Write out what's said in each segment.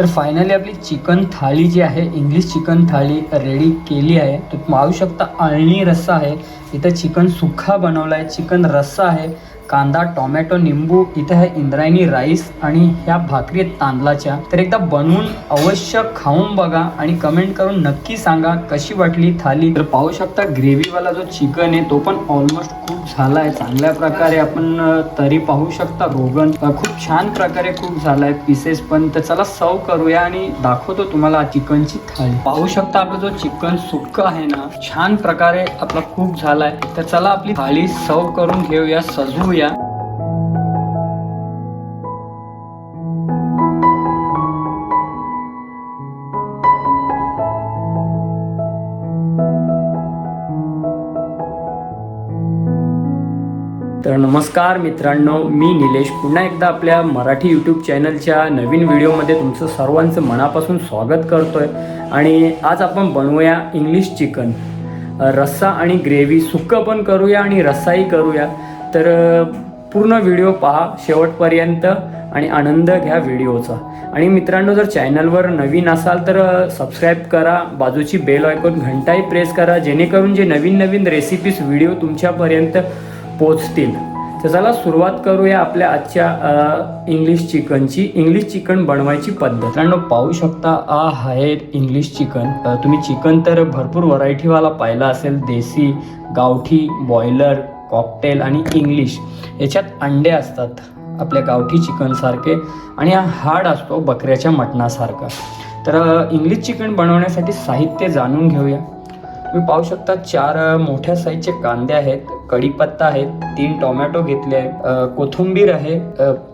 तर फायनली आपली चिकन थाळी जी आहे इंग्लिश चिकन थाळी रेडी केली आहे. तर पाहू शकता अळणी रस्सा आहे. इथं चिकन सुक्का बनवला आहे चिकन रस्सा आहे कांदा टोमॅटो निंबू इथं आहे इंद्रायणी राईस आणि ह्या भाकरी तांदळाच्या. तर एकदा बनवून अवश्य खाऊन बघा आणि कमेंट करून नक्की सांगा कशी वाटली थाली. तर पाहू शकता ग्रेव्हीवाला जो चिकन आहे तो पण ऑलमोस्ट खूप झाला आहे चांगल्या प्रकारे आपण तरी पाहू शकता रोगन खूप छान प्रकारे खूप झाला आहे पीसेस पण. तर चला सर्व करूया आणि दाखवतो तुम्हाला चिकनची थाळी. पाहू शकता आपला जो चिकन सुक्का आहे ना छान प्रकारे आपला खूप झाला. आलाय तर चला आपली थाळी सर्व करून घेऊया सजवूया. तर नमस्कार मित्रांनो मी निलेश. पुन्हा एकदा आपल्या मराठी यूट्यूब चॅनलच्या नवीन व्हिडिओमध्ये तुमचं सर्वांचं मनापासून स्वागत करतोय. आणि आज आपण बनवूया इंग्लिश चिकन रस्सा आणि ग्रेव्ही सुक्कं पण करूया आणि रस्साही करूया. तर पूर्ण व्हिडिओ पहा शेवटपर्यंत आणि आनंद घ्या व्हिडिओचा. आणि मित्रांनो जर चॅनलवर नवीन असाल तर सबस्क्राईब करा. बाजूची बेल ऐकून घंटाही प्रेस करा जेणेकरून जे नवीन नवीन रेसिपीज व्हिडिओ तुमच्यापर्यंत पोचतील तर चला सुरुवात करूया आपल्या आजच्या इंग्लिश चिकनची. इंग्लिश चिकन बनवायची पद्धत. मित्रांनो पाहू शकता आ आहे इंग्लिश चिकन. तुम्ही चिकन तर भरपूर व्हरायटीवाला पाहिला असेल. देसी गावठी बॉयलर कॉकटेल आणि इंग्लिश याच्यात अंडे असतात आपल्या गावठी चिकनसारखे आणि हा हाड असतो बकऱ्याच्या मटणासारखा. तर इंग्लिश चिकन बनवण्यासाठी साहित्य जाणून घेऊया. तुम्ही पाहू शकता चार मोठ्या साईजचे कांदे आहेत. कढीपत्ता आहे तीन टोमॅटो घेतले आहे कोथिंबीर आहे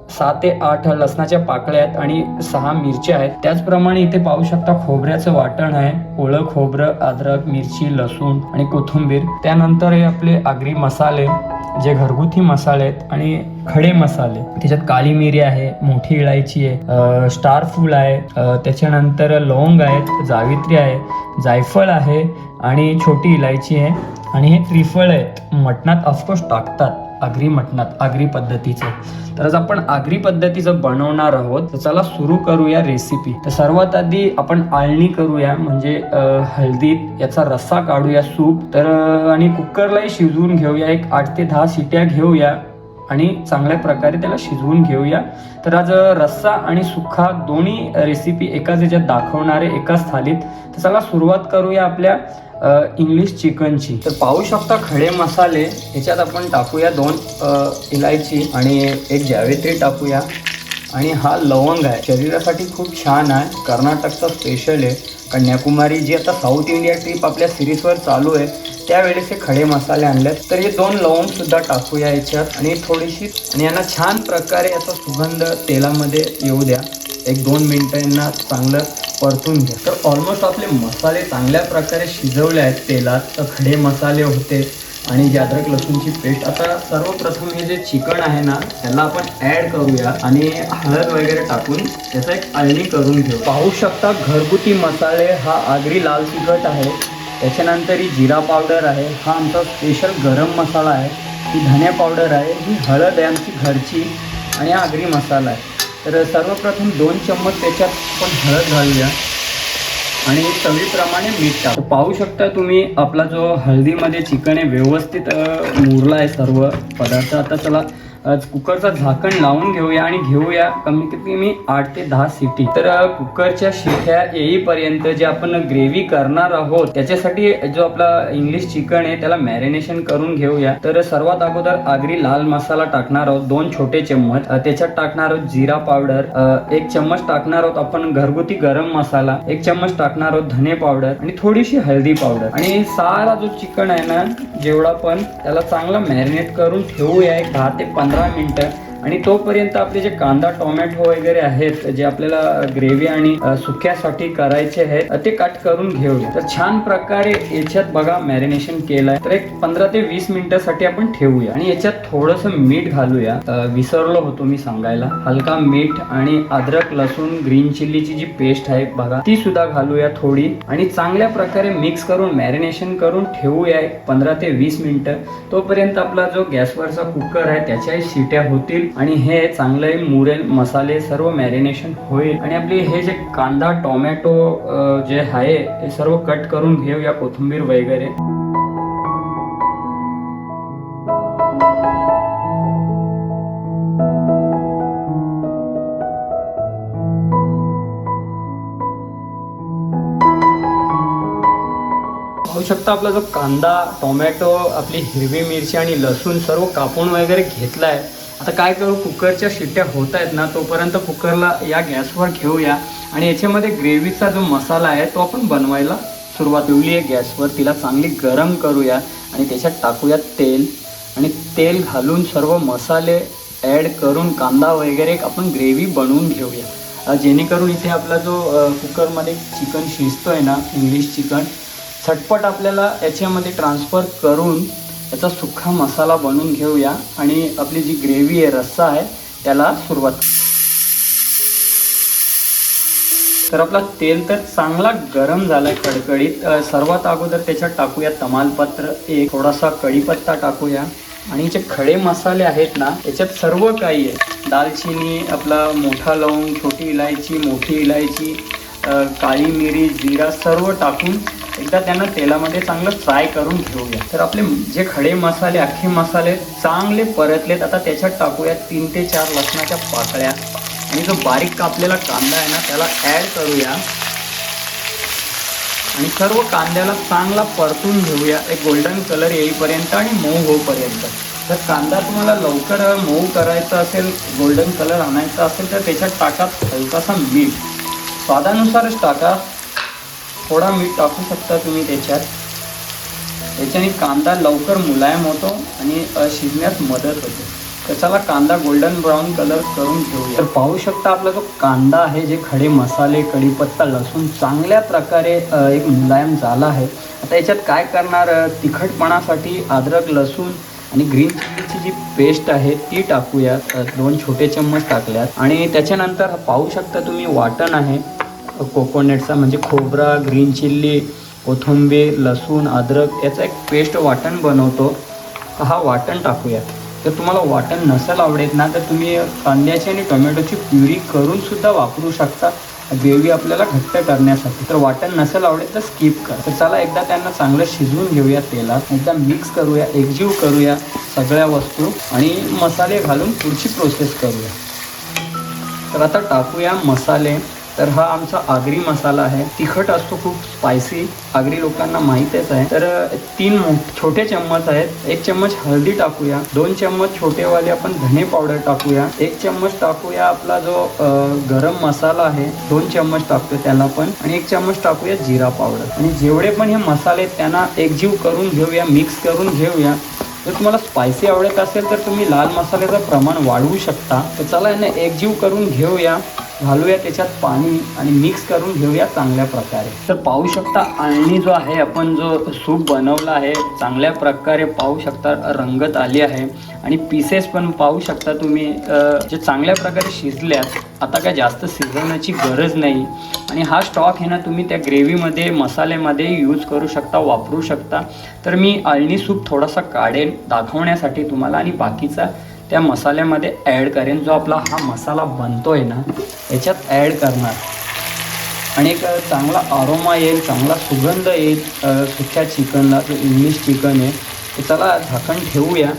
सात सहा ते आठ लसणाच्या पाकळ्या आहेत आणि सहा मिरच्या आहेत. त्याचप्रमाणे इथे पाहू शकता खोबऱ्याचं वाटण आहे ओळं खोबरं अद्रक मिरची लसूण आणि कोथिंबीर. त्यानंतर हे आपले आगरी मसाले जे घरगुती मसाले आहेत आणि खडे मसाले. त्याच्यात काळी मिरी आहे मोठी इलायची आहे स्टार फूल आहे त्याच्यानंतर लवंग आहेत जावित्री आहे जायफळ आहे आणि छोटी इलायची आहे. आणि हे त्रिफळ आहेत. मटणात ऑफकोर्स टाकतात. आगरी मटणात आगरी पद्धतीचं. तर आज आपण आगरी पद्धतीचं बनवणार आहोत. तर चला सुरू करूया रेसिपी तर सर्वात आधी आपण आळणी करूया म्हणजे हळदीत याचा रस्सा काढूया सूप. तर आणि कुकरलाही शिजवून घेऊया. एक आठ ते दहा शिट्या घेऊया. आणि चांगल्या प्रकारे त्याला शिजवून घेऊया. तर आज रस्सा आणि सुखा दोन्ही रेसिपी एकाच याच्यात दाखवणारे एकाच थालीत. तर चला सुरुवात करूया आपल्या इंग्लिश चिकनची तर पाहू शकता खडे मसाले ह्याच्यात आपण टाकूया दोन इलायची आणि एक जावेत्री टाकूया. आणि हा लवंग आहे. शरीरासाठी खूप छान आहे. कर्नाटकचा स्पेशल आहे. कन्याकुमारी जी आता साऊथ इंडिया ट्रिप आपल्या सिरीजवर चालू आहे त्यावेळेस हे खडे मसाले आणलेत. तर हे दोन लवंगसुद्धा टाकूया याच्यात. आणि थोडीशी आणि यांना छान प्रकारे याचा सुगंध तेलामध्ये येऊ द्या. एक दोन मिनटं यांना चांगलं परतून घ्या. तर ऑलमोस्ट आपले मसाले चांगल्या प्रकारे शिजवले आहेत तेलात. तर खडे मसाले होते. आणि जे अद्रक लसूणची पेस्ट. आता सर्वप्रथम हे जे चिकन आहे ना त्याला आपण ऍड करूया आणि हळद वगैरे टाकून त्याचा एक अळणी करून घेऊ पाहू शकता घरगुती मसाले हा आगरी लाल तिखट आहे. त्याच्यानंतर ही जिरा पावडर आहे. हा आमचा स्पेशल गरम मसाला आहे. ही धन्या पावडर आहे. ही हळद आहे आमची घरची आणि हा आगरी मसाला आहे. तर सर्वप्रथम दोन चम्मच त्याच्यात आपण हळद घालूया. आणि चवीप्रमाणे मीठ टाक. पाहू शकता तुम्ही आपला जो हळदीमध्ये चिकन आहे व्यवस्थित मुरला आहे सर्व पदार्थ. आता चला कुकरचं झाकण लावून घेऊया आणि घेऊया. कमी कमी आठ ते दहा सिटी. तर कुकरच्या शिट्या येईपर्यंत जे आपण ग्रेव्ही करणार आहोत त्याच्यासाठी जो आपला इंग्लिश चिकन आहे त्याला मॅरिनेशन करून घेऊया. तर सर्वात अगोदर आगरी लाल मसाला टाकणार आहोत दोन छोटे चम्मच. त्याच्यात टाकणार आहोत जिरा पावडर. एक चम्मच टाकणार आहोत आपण घरगुती गरम मसाला. एक चम्मच टाकणार आहोत धने पावडर आणि थोडीशी हळदी पावडर. आणि सारा जो चिकन आहे ना जेवढा पण त्याला चांगला मॅरिनेट करून ठेवूया. एक दहा ते पंधरा मिनिटं आणि तोपर्यंत आपले जे कांदा टोमॅटो वगैरे आहेत जे आपल्याला ग्रेव्ही आणि सुक्यासाठी करायचे आहेत ते कट करून घेऊया. तर छान प्रकारे याच्यात बघा मॅरिनेशन केलंय. तर एक पंधरा ते वीस मिनिटासाठी आपण ठेवूया. आणि याच्यात थोडस मीठ घालूया. विसरलो होतो मी सांगायला. हलका मीठ आणि अद्रक लसूण ग्रीन चिल्लीची जी पेस्ट आहे बघा ती सुद्धा घालूया थोडी. आणि चांगल्या प्रकारे मिक्स करून मॅरिनेशन करून ठेवूया एक पंधरा ते वीस मिनिटं. तोपर्यंत आपला जो गॅसवरचा कुकर आहे त्याच्याही शिट्या होतील. आणि हे चांगले मुरेल मसाले सर्व मॅरिनेशन होईल. आणि आपली हे जे कांदा टोमॅटो जे आहे हे सर्व कट करून घेऊया कोथिंबीर वगैरे. होऊ शकता आपला जो कांदा टोमॅटो आपली हिरवी मिरची आणि लसूण सर्व कापून वगैरे घेतला आहे आता काय करू कुकरच्या शिट्ट्या होत आहेत ना तोपर्यंत कुकरला या गॅसवर घेऊया. आणि याच्यामध्ये ग्रेव्हीचा जो मसाला आहे तो आपण बनवायला सुरुवात ठेवली आहे गॅसवर तिला चांगली गरम करूया आणि त्याच्यात टाकूया तेल. आणि तेल घालून सर्व मसाले ॲड करून कांदा वगैरे आपण ग्रेव्ही बनवून घेऊया. जेणेकरून इथे आपला जो कुकरमध्ये चिकन शिजतो आहे ना इंग्लिश चिकन झटपट आपल्याला याच्यामध्ये ट्रान्सफर करून याचा सुखा मसाला बनवून घेऊया आणि आपली जी ग्रेव्ही आहे रस्सा आहे त्याला सुरुवात तर आपला तेल तर चांगला गरम झालाय कडकडीत. सर्वात अगोदर त्याच्यात टाकूया तमालपत्र एक थोडासा कढीपत्ता टाकूया. आणि जे खडे मसाले आहेत ना याच्यात सर्व काही आहे. दालचिनी आपला मोठा लवंग छोटी इलायची मोठी इलायची काळी मिरी जिरा सर्व टाकून एकदा त्यांना तेलामध्ये चांगलं फ्राय करून घेऊया. तर आपले जे खडे मसाले अख्खे मसाले चांगले परतलेत. आता त्याच्यात टाकूया तीन ते चार लसणाच्या पाकळ्या. आणि जो बारीक कापलेला कांदा आहे ना त्याला ॲड करूया. आणि सर्व कांद्याला चांगला परतून घेऊया. एक गोल्डन कलर येईपर्यंत आणि मऊ होईपर्यंत. जर कांदा तुम्हाला लवकर मऊ करायचा असेल गोल्डन कलर आणायचा असेल तर त्याच्यात टाका हलकासा मीठ. स्वादानुसारच टाका. थोडा मीठ टाकू शकता तुम्ही त्याच्यात. याच्याने कांदा लवकर मुलायम होतो आणि शिजण्यात शिजण्यास मदत होते. तर चला कांदा गोल्डन ब्राऊन कलर करून घेऊया. तर पाहू शकता आपला जो कांदा आहे जे खडे मसाले कढीपत्ता लसूण चांगल्या प्रकारे एक मुलायम झाला आहे. आता याच्यात काय करणार तिखटपणासाठी अद्रक लसूण आणि ग्रीन चिलीची जी पेस्ट आहे ती टाकूया दोन छोटे चम्मच टाकल्यात. आणि त्याच्यानंतर पाहू शकता तुम्ही वाटण आहे. कोकोनटचा म्हणजे खोबरा ग्रीन चिल्ली कोथिंबीर लसूण अद्रक याचा एक पेस्ट वाटण बनवतो. हा वाटण टाकूया जर तुम्हाला वाटण नसेल आवडेत ना तर तुम्ही कांद्याची आणि टोमॅटोची प्युरी करूनसुद्धा वापरू शकता. ग्रेव्ही आपल्याला घट्ट करण्यासाठी. तर वाटण नसेल आवडेल तर स्किप कर. तर चला एकदा त्यांना चांगलं शिजवून घेऊया तेलात. एकदा मिक्स करूया एकजीव करूया सगळ्या वस्तू आणि मसाले घालून पुढची प्रोसेस करूया. तर आता टाकूया मसाले. तर हा आमचा आगरी मसाला आहे. तिखट असतो खूप स्पायसी आगरी लोकांना माहीतच आहे. तर तीन मो- छोटे चम्मच आहेत. एक चम्मच हळदी टाकूया. दोन चम्मच छोटेवाले आपण धने पावडर टाकूया. एक चम्मच टाकूया आपला जो गरम मसाला आहे दोन चम्मच टाकतो त्याला पण आणि एक चम्मच टाकूया जिरा पावडर. आणि जेवढे पण हे मसाले आहेत, त्यांना एकजीव करून घेऊया मिक्स करून घेऊया. जर तुम्हाला स्पायसी आवडत असेल तर तुम्ही लाल मसाल्याचं प्रमाण वाढवू शकता. तर चला यांना एकजीव करून घेऊया. घालूया त्याच्यात पाणी आणि मिक्स करून घेऊया चांगल्या प्रकारे. तर पाहू शकता आळणी जो आहे आपण जो सूप बनवला आहे चांगल्या प्रकारे पाहू शकता रंगत आली आहे. आणि पीसेस पण पाहू शकता तुम्ही जे चांगल्या प्रकारे शिजल्यात आता काय जास्त शिजवण्याची गरज नाही. आणि हा स्टॉक आहे ना तुम्ही त्या ग्रेव्हीमध्ये मसाल्यामध्ये यूज करू शकता वापरू शकता. तर मी अळणी सूप थोडासा काढेन दाखवण्यासाठी तुम्हाला. आणि बाकीचा त्या मसाल्यामध्ये ॲड करेन. जो आपला हा मसाला बनतो आहे ना याच्यात ॲड करणार. आणि एक चांगला आरोमा येईल चांगला सुगंध येईल. सुख्या चिकनला जो इंग्लिश चिकन आहे ते त्याला झाकण ठेवूया.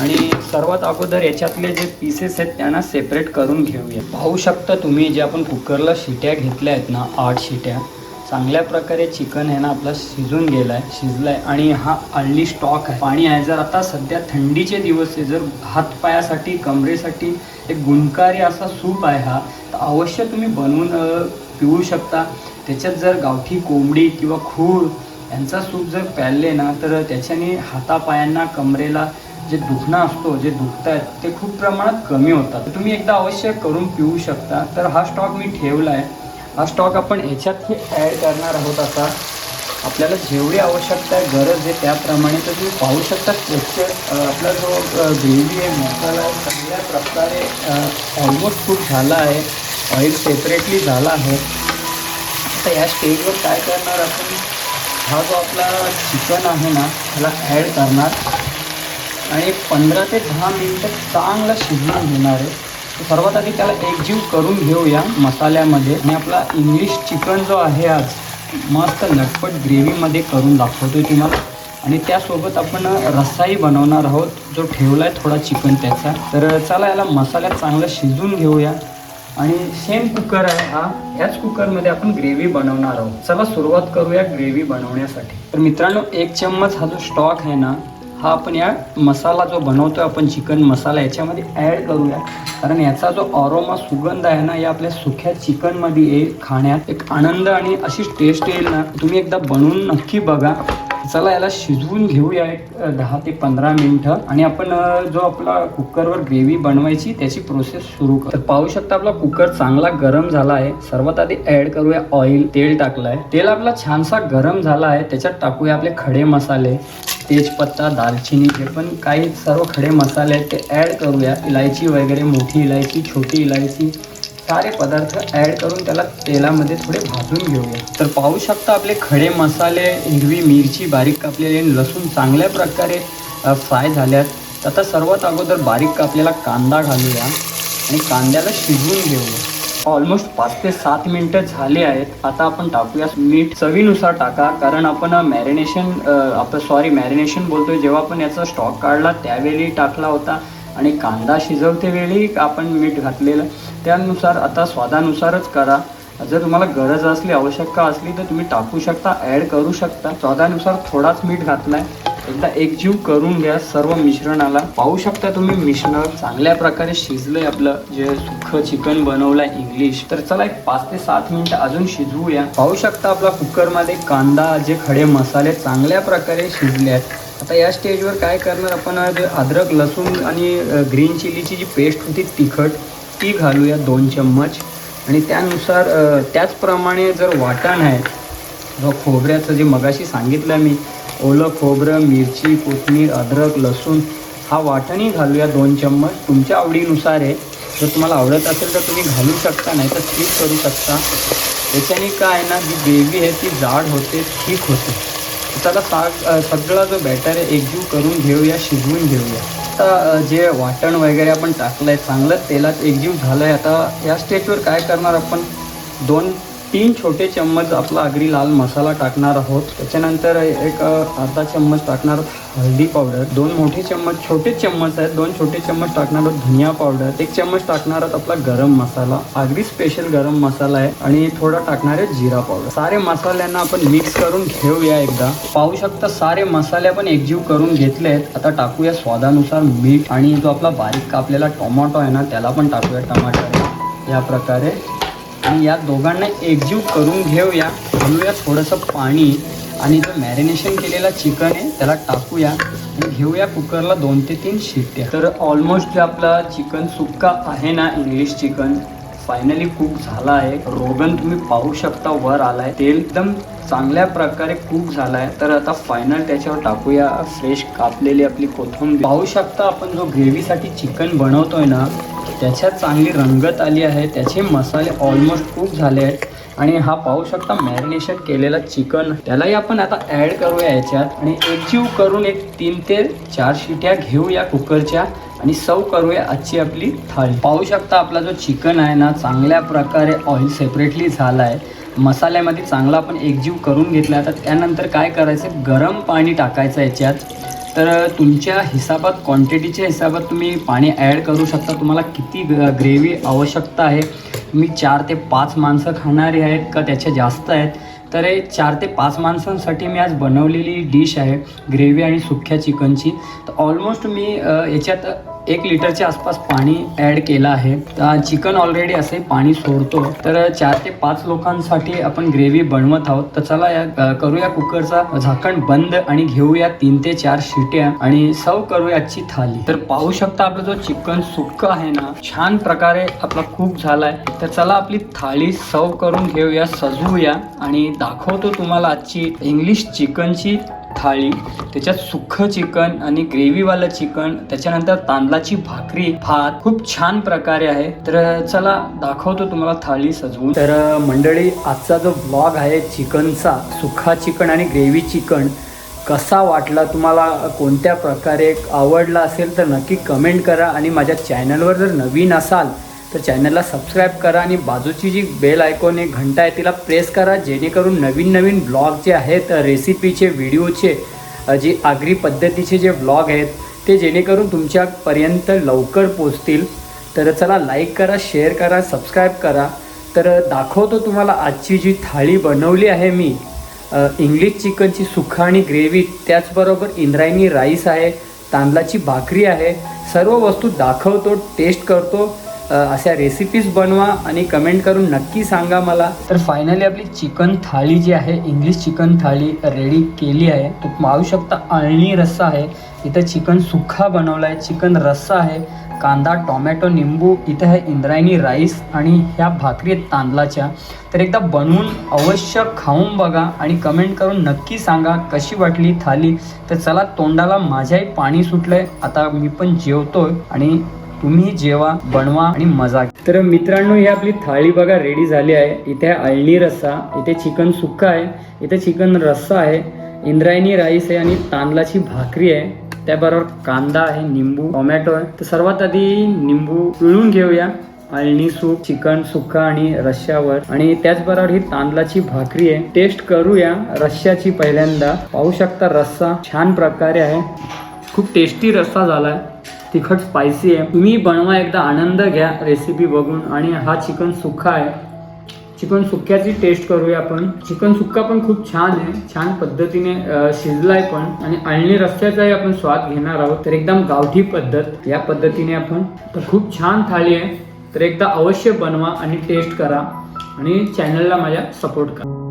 आणि सर्वात अगोदर याच्यातले जे पीसेस आहेत त्यांना सेपरेट करून घेऊया. पाहू शकता तुम्ही जे आपण कुकरला शिट्या घेतल्या आहेत ना आठ शिट्या चांगल्या प्रकारे चिकन आहे ना आपला शिजून गेला आहे आणि हा अळणी स्टॉक आहे. पाणी आहे. जर आता सध्या थंडीचे दिवस आहे जर हातपायासाठी कमरेसाठी एक गुणकारी असा सूप आहे हा तर अवश्य तुम्ही बनवून पिऊ शकता. त्याच्यात जर गावठी कोंबडी किंवा खूळ यांचा सूप जर प्यायले ना तर त्याच्याने हातापायांना कमरेला जे दुखणं असतो जे दुखत आहेत ते खूप प्रमाणात कमी होतात. तर तुम्ही एकदा अवश्य करून पिऊ शकता. तर हा स्टॉक मी ठेवला आहे हा स्टॉक आपण ह्याच्यात ॲड करणार आहोत आता. आपल्याला जेवढी आवश्यकता आहे गरज आहे त्याप्रमाणे तर तुम्ही पाहू शकता टेक्स्चर आपला जो ग्रेव्ही आहे मसाला आहे चांगल्या प्रकारे ऑलमोस्ट खूप झाला आहे. ऑइल सेपरेटली झाला आहे. आता या स्टेजवर काय करणार आपण? हा जो आपला चिकन आहे ना त्याला ॲड करणार. आणि पंधरा ते दहा मिनटं चांगलं शिजवून घेणार आहे. सर्वात आधी त्याला एकजीव करून घेऊया मसाल्यामध्ये. आणि आपला इंग्लिश चिकन जो आहे आज मस्त लटपट ग्रेव्हीमध्ये करून दाखवतोय तुम्हाला. आणि त्यासोबत आपण रस्साही बनवणार आहोत. जो ठेवला आहे थोडा चिकन त्याचा. तर चला याला मसाल्यात चांगलं शिजवून घेऊया. आणि सेम कुकर आहे हा. ह्याच कुकरमध्ये आपण ग्रेव्ही बनवणार आहोत. चला सुरुवात करूया ग्रेव्ही बनवण्यासाठी. तर मित्रांनो एक चम्मच हा जो स्टॉक आहे ना हा आपण या मसाला जो बनवतो आपण चिकन मसाला याच्यामध्ये ॲड करूया. कारण याचा जो ऑरोमा सुगंध आहे ना या आपल्या सुख्या चिकनमध्ये येईल खाण्यात. एक आनंद आणि अशी टेस्ट येईल ना तुम्ही एकदा बनवून नक्की बघा. चला याला शिजवून घेऊया एक दहा ते पंधरा मिनटं. आणि आपण जो आपला कुकरवर ग्रेव्ही बनवायची त्याची प्रोसेस सुरू कर. पाहू शकता आपला कुकर चांगला गरम झाला आहे. सर्वात आधी ऍड करूया ऑइल तेल टाकलं आहे तेल आपला छानसा गरम झाला आहे. त्याच्यात टाकूया आपले खडे मसाले. तेजपत्ता दालचिनी हे पण काही सर्व खडे मसाले आहेत. ते ॲड करूया. इलायची वगैरे मोठी इलायची छोटी इलायची सारे पदार्थ ॲड करून त्याला तेलामध्ये थोडे भाजून घेऊया. तर पाहू शकता आपले खडे मसाले हिरवी मिरची बारीक कापलेली आणि लसूण चांगल्या प्रकारे फ्राय झाल्यात. आता सर्वात अगोदर बारीक कापलेला कांदा घालूया आणि कांद्याला शिजवून घेऊया. ऑलमोस्ट पाच ते सात मिनटं झाले आहेत. आता आपण टाकूया मीठ चवीनुसार टाका कारण आपण मॅरिनेशन आपण सॉरी मॅरिनेशन बोलतोय. जेव्हा आपण याचा स्टॉक काढला त्यावेळी टाकला होता. आणि कांदा शिजवते वेळी आपण मीठ घातलेलं. त्यानुसार आता स्वादानुसारच करा. जर तुम्हाला गरज असली आवश्यकता असली तर तुम्ही टाकू शकता ॲड करू शकता. स्वादानुसार थोडाच मीठ घातलाय. एकदा एकजीव करून घ्या सर्व मिश्रणाला. पाहू शकता तुम्ही मिश्रण चांगल्या प्रकारे शिजलंय आपलं. जे सुख चिकन बनवलंय इंग्लिश. तर चला एक पाच ते सात मिनिट अजून शिजवूया. पाहू शकता आपला कुकरमध्ये कांदा जे खडे मसाले चांगल्या प्रकारे शिजले आहेत. आता या स्टेजवर काय करणार आपण? जे अद्रक लसूण आणि ग्रीन चिलीची जी पेस्ट होती तिखट ती घालूया दोन चम्मच. आणि त्यानुसार त्याचप्रमाणे जर वाटण आहे जो खोबऱ्याचं जे मगाशी सांगितलं मी ओलं खोबरं मिरची कोथमीर अद्रक लसूण हा वाटणही घालूया दोन चम्मच. तुमच्या आवडीनुसार आहे जर तुम्हाला आवडत असेल तर तुम्ही घालू शकता नाही तर स्किप करू शकता. याच्याने काय आहे ना जी ग्रेव्ही आहे ती जाड होते ठीक होते. त्याला साग सगळा जो बॅटर आहे एकजीव करून घेऊया शिजवून घेऊया. आता जे वाटण वगैरे आपण टाकलं आहे चांगलं तेलात एकजीव झालं आहे आता या स्टेजवर काय करणार आपण? दोन तीन छोटे चम्मच आपला आगरी लाल मसाला टाकणार आहोत. त्याच्यानंतर एक अर्धा चम्मच टाकणार हळदी पावडर. दोन मोठे चम्मच छोटे चम्मच आहेत. दोन छोटे चम्मच टाकणार आहोत धनिया पावडर. एक चम्मच टाकणार आहोत आपला गरम मसाला. आगरी स्पेशल गरम मसाला आहे आणि थोडा टाकणार आहे जिरा पावडर. सारे मसाल्यांना आपण मिक्स करून घेऊया एकदा. पाहू शकता सारे मसाले आपण एकजीव करून घेतले आहेत. आता टाकूया स्वादानुसार मीठ आणि जो आपला बारीक कापलेला टोमॅटो आहे ना त्याला पण टाकूया टमाटर. या प्रकारे. आणि या दोघांना एकजीव करून घेऊया. घालूया थोडंसं पाणी आणि जो मॅरिनेशन केलेला चिकन आहे त्याला टाकूया आणि घेऊया कुकरला दोन ते तीन शिट्ट्या तर ऑलमोस्ट जे आपला चिकन सुक्का आहे ना इंग्लिश चिकन फायनली कुक झाला आहे. रोगन तुम्ही पाहू शकता वर आलाय. तेल एकदम चांगल्या प्रकारे कुक आहे तर आता फायनल त्याच्यावर टाकूया. फ्रेश कापलेली आपली कोथिंबीर. पाहू शकता आपण जो ग्रेव्हीसाठी चिकन बनवतोय ना त्याच्यात चांगली रंगत आली आहे. त्याचे मसाले ऑलमोस्ट कुक झाले आहेत. आणि हा पाहू शकता मॅरिनेशन केलेला चिकन त्यालाही आपण आता ॲड करूया याच्यात. आणि एकजीव करून एक तीन ते चार शिट्या घेऊया कुकरच्या. आणि सर्व करूया आजची आपली थाळी. पाहू शकता आपला जो चिकन आहे ना चांगल्या प्रकारे ऑइल सेपरेटली झाला आहे मसाल्यामध्ये चांगला आपण एकजीव करून घेतला. आता त्यानंतर काय करायचं? गरम पाणी टाकायचं याच्यात. तर तुमच्या हिसाबात क्वांटिटीच्या हिसाबात तुम्ही पाणी ॲड करू शकता. तुम्हाला किती ग्रेव्ही आवश्यकता आहे. तुम्ही चार ते पाच माणसं खाणारी आहेत का त्याच्या जास्त आहेत. तर हे चार ते पाच माणसांसाठी मी आज बनवलेली डिश आहे ग्रेव्ही आणि सुख्या चिकनची तर ऑलमोस्ट मी याच्यात एक लिटरच्या आसपास पाणी ॲड केलं आहे. तर चिकन ऑलरेडी असे पाणी सोडतो. तर चार ते पाच लोकांसाठी आपण ग्रेव्ही बनवत आहोत. तर चला या करूया कुकरचा झाकण बंद आणि घेऊया तीन ते चार शिट्या आणि सर्व करूया आजची थाली. तर पाहू शकता आपलं जो चिकन सुक्क आहे ना छान प्रकारे आपला खूप झालाय. तर चला आपली थाळी सर्व करून घेऊया सजवूया आणि दाखवतो तुम्हाला आजची इंग्लिश चिकनची थाळी त्याच्यात सुखं चिकन आणि ग्रेव्हीवालं चिकन त्याच्यानंतर तांदळाची भाकरी भात खूप छान प्रकारे आहे. तर चला दाखवतो तुम्हाला थाळी सजवून. तर मंडळी आजचा जो ब्लॉग आहे चिकनचा सुखा चिकन आणि ग्रेव्ही चिकन कसा वाटला तुम्हाला कोणत्या प्रकारे आवडला असेल तर नक्की कमेंट करा आणि माझ्या चॅनलवर जर नवीन असाल तर चॅनलला सबस्क्राईब करा आणि बाजूची जी बेल आयकॉन आहे घंटा आहे तिला प्रेस करा जेणेकरून नवीन नवीन ब्लॉग जे आहेत रेसिपीचे व्हिडिओचे जे आगरी पद्धतीचे जे ब्लॉग आहेत ते जेणेकरून तुमच्यापर्यंत लवकर पोचतील. तर चला लाईक करा शेअर करा सबस्क्राईब करा. तर दाखवतो तुम्हाला आजची जी थाळी बनवली आहे मी. इंग्लिश चिकनची सुखा आणि ग्रेव्ही त्याचबरोबर इंद्रायणी राईस आहे तांदळाची भाकरी आहे. सर्व वस्तू दाखवतो टेस्ट करतो. अशा रेसिपीज बनवा आणि कमेंट करून नक्की सांगा मला. तर फायनली आपली चिकन थाळी जी आहे इंग्लिश चिकन थाळी रेडी केली आहे. तो पाहू शकता अळणी रस्सा आहे. इथं चिकन सुखा बनवला आहे चिकन रस्सा आहे कांदा टोमॅटो निंबू इथं आहे इंद्रायणी राईस आणि ह्या भाकरी आहेत तांदळाच्या. तर एकदा बनवून अवश्य खाऊन बघा आणि कमेंट करून नक्की सांगा कशी वाटली थाली तर चला तोंडाला माझ्याही पाणी सुटलंय. आता मी पण जेवतोय आणि तुम्ही जेवा बनवा आणि मजा तर मित्रांनो ही आपली थाळी बघा रेडी झाली आहे. इथे अळणी रस्सा इथे चिकन सुक्का आहे इथे चिकन रस्सा आहे इंद्रायणी राईस आहे आणि तांदळाची भाकरी आहे. त्याबरोबर कांदा आहे निंबू टोमॅटो आहे. तर सर्वात आधी निंबू पिळून घेऊया. अळणी सूप चिकन सुक्का आणि रश्श्यावर. आणि त्याचबरोबर ही तांदळाची भाकरी आहे. टेस्ट करूया रश्श्याची पहिल्यांदा. पाहू शकता रस्सा छान प्रकारे आहे. खूप टेस्टी रस्सा झाला आहे तिखट स्पायसी आहे. तुम्ही बनवा एकदा आनंद घ्या रेसिपी बघून. आणि हा चिकन सुक्का आहे. चिकन सुक्क्याची टेस्ट करूया आपण. चिकन सुक्का पण खूप छान आहे. छान पद्धतीने शिजलाय पण. आणि अळणी रस्त्याचाही आपण स्वाद घेणार आहोत. तर एकदम गावठी पद्धत. या पद्धतीने आपण. तर खूप छान थाळी आहे. तर एकदा अवश्य बनवा आणि टेस्ट करा. आणि चॅनलला माझ्या सपोर्ट करा.